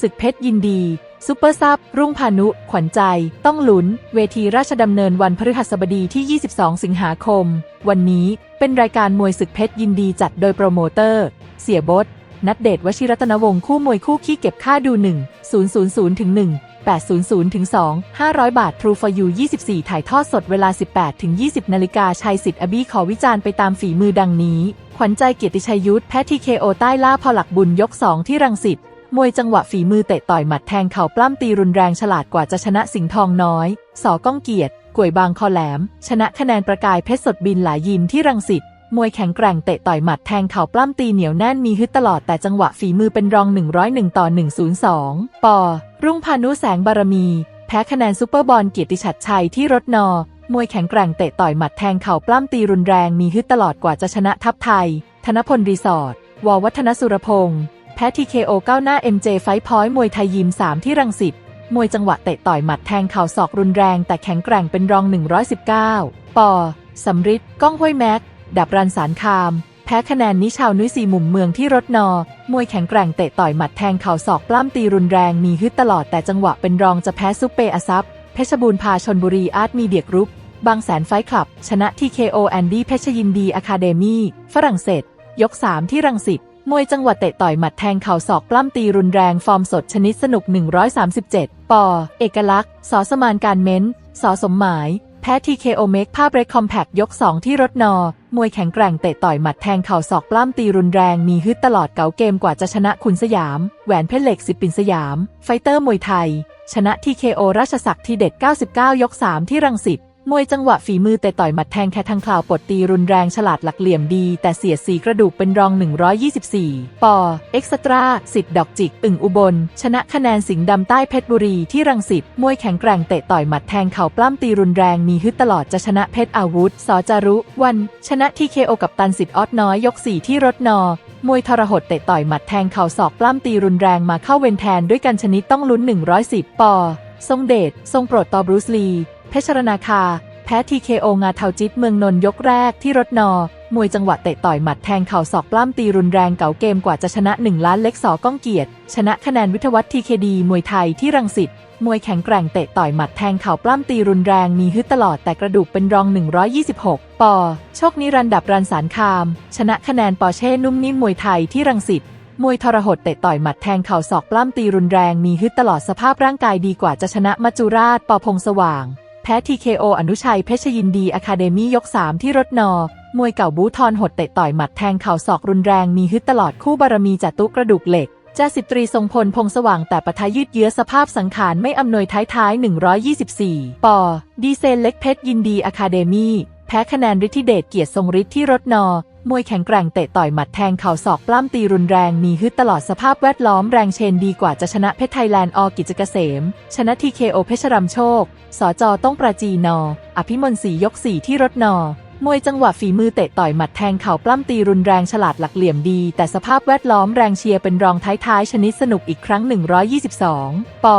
ศึกเพชรยินดี ซุปเปอร์ซับ รุ่งพานุ ขวัญใจ ต้องลุ้นเวทีราชดำเนินวันพฤหัสบดีที่ 22 สิงหาคม วันนี้เป็นรายการมวยศึกเพชรยินดีจัดโดยโปรโมเตอร์ เสียบดนัดเดทวชิรัตนวงศ์คู่มวยคู่ขี้เก็บค่าดู 1 000ถึง1 800ถึง2 500 บาท True for You 24 ถ่ายทอดสดเวลา 18ถึง20 นาฬิกาชัยสิทธิ์อบีขอวิจารณ์ไปตามฝีมือดังนี้ ขวัญใจเกียรติชัยยุทธแพ้ทีเคโอใต้ล่าพอหลักบุญยก 2 ที่รังสิต มวยจังหวะฝีมือเตะต่อยหมัดแทงเข่าปล้ำตีรุนแรงฉลาดกว่าจะชนะสิงห์ทองน้อย สอก้องเกียรติกวยบางคอแหลม ชนะคะแนนประกายเพชรสดบินหลายยิมที่รังสิตมวยแข็งแกร่งเตะต่อยหมัดแทงเข่าปล้ำตีเหนียวแน่นมีฮึดตลอดแต่จังหวะฝีมือเป็นรอง 101 ต่อ 102 ปอ รุ่งพานุแสงบารมี แพ้คะแนนซูเปอร์บอลเกียรติชัดชัยที่รถนอ มวยแข็งแกร่งเตะต่อยหมัดแทงเข่าปล้ำตีรุนแรงมีฮึดตลอดกว่าจะชนะทัพไทย ธนพลรีสอร์ทววัฒนสุรพงษ์ แพ้ทีเคโอก้าวหน้า MJ ไฟพอยต์มวยไทยยิม 3 ที่รังสิตมวยจังหวะเตะต่อยหมัดแทงเข่าศอกรุนแรงแต่แข็งแกร่งเป็นรอง 119 ปอสำริดก้องห้วยแม็ก ดับรันสารคาม แพ้คะแนนนิชาวนุ้ยสีมุมเมืองที่รถนอ มวยแข็งแกร่งเตะต่อยหมัดแทงเข่าศอกปล้ำตีรุนแรงมีฮึดตลอดแต่จังหวะเป็นรองจะแพ้ซุปเปอร์อซับเพชรบูรณ์พาชนบุรีอาร์ตมีเดียกรุ๊ปบางแสนไฟท์คลับ ชนะ TKO แอนดี้เพชรยินดีอะคาเดมี่ฝรั่งเศส ยก 3 ที่รังสิต มวยจังหวะเตะต่อยหมัดแทงเข่าศอกปล้ำตีรุนแรงฟอร์มสดชนิดสนุก 137 ปอ เอกลักษณ์ สอสมานการเม้น สอสมหมาย แพ้ TKO เมกภาพเรคคอมแพกยก 2 ที่รถนอ มวยแข็งแกร่งเตะต่อยหมัดแทงเข่าศอกปล้ำตีรุนแรงมีฮึดตลอดเก๋าเกมกว่าจะชนะขุนสยาม แหวนเพชรเหล็กสิบปินสยาม ไฟเตอร์มวยไทย ชนะ TKO ราชศักดิ์ที่เด็ด 99 ยก 3 ที่รังสิต มวยจังหวะฝีมือแต่ต่อยหมัดแทงแค่ทางคลาวปลดตีรุนแรงฉลาดหลักเหลี่ยมดี แต่เสียสีกระดูกเป็นรอง 124 ปอ เอ็กซ์ตร้าสิทธิ์ดอกจิก อึ่งอุบล ชนะคะแนนสิงห์ดำใต้เพชรบุรีที่รังสิตมวยแข็งแกร่งเตะต่อยหมัดแทงเข่าปล้ำตีรุนแรงมีฮึดตลอดจะชนะเพชรอาวุธสอจารุ วัน ชนะทีเคโอกับตันสิทธิ์ออดน้อยยก4ที่รถนอมวยทรหดเตะต่อยหมัดแทงเข่าศอกปล้ำตีรุนแรงมาเข้าเวนแทนด้วยกันชนิดต้องลุ้น 110 ปอทรงเดช ทรงโปรดต่อบรูซลี เพชรนาคา แพ้ TKO งาเทาจิตเมืองนนท์ยกแรกที่รถนอ มวยจังหวะเตะต่อยหมัดแทงเข่าศอกปล้ำตีรุนแรงเก่าเกมกว่าจะชนะ 1 ล้านเล็กสอก้องเกียรติ ชนะคะแนนวิทยวัฒน์ทีเคดีมวยไทยที่รังสิตมวยแข็งแกร่งเตะต่อยหมัดแทงเข่าปล้ำตีรุนแรงมีฮึดตลอดแต่กระดูกเป็นรอง 126 ปอ โชคนิรันดับรันสารคาม ชนะคะแนนปอเช่นุ่มนิ่มมวยไทยที่รังสิตมวยทรหดเตะต่อยหมัดแทงเข่าศอกปล้ำตีรุนแรงมีฮึดตลอดสภาพร่างกายดีกว่าจะชนะมัจจุราชปอพงสว่าง แพ้ TKO อนุชัยเพชรยินดีอะคาเดมี่ยก 3 ที่รถนอ มวยเก่าบูทอนหดเตะต่อยหมัดแทงเข่าศอกรุนแรงมีฮึดตลอดคู่บารมีจัตุกระดูกเหล็กจ่าสิบตรีทรงพลพงสว่างแต่ปะทะยืดเยื้อสภาพสังขารไม่อำนวยท้ายท้าย 124 ปอ ดีเซลเล็กเพชรยินดีอะคาเดมี่แพ้คะแนนฤทธิเดชเกียรติทรงฤทธิ์ที่รถนอ มวยแข็งแกร่งเตะต่อยหมัดแทงเข่าศอกปล้ำตีรุนแรงมีฮึดตลอดสภาพแวดล้อมแรงเชนดีกว่าจะชนะเพชรไทยแลนด์อกิจเกษม ชนะทีเคโอเพชรรำโชค สจต้องประจีนอ อภิมนศรียกสี่ที่รถนอมวยจังหวะฝีมือเตะต่อยหมัดแทงเข่าปล้ำตีรุนแรงฉลาดหลักเหลี่ยมดี แต่สภาพแวดล้อมแรงเชียร์เป็นรองท้ายๆชนิดสนุกอีกครั้ง 122 ปอ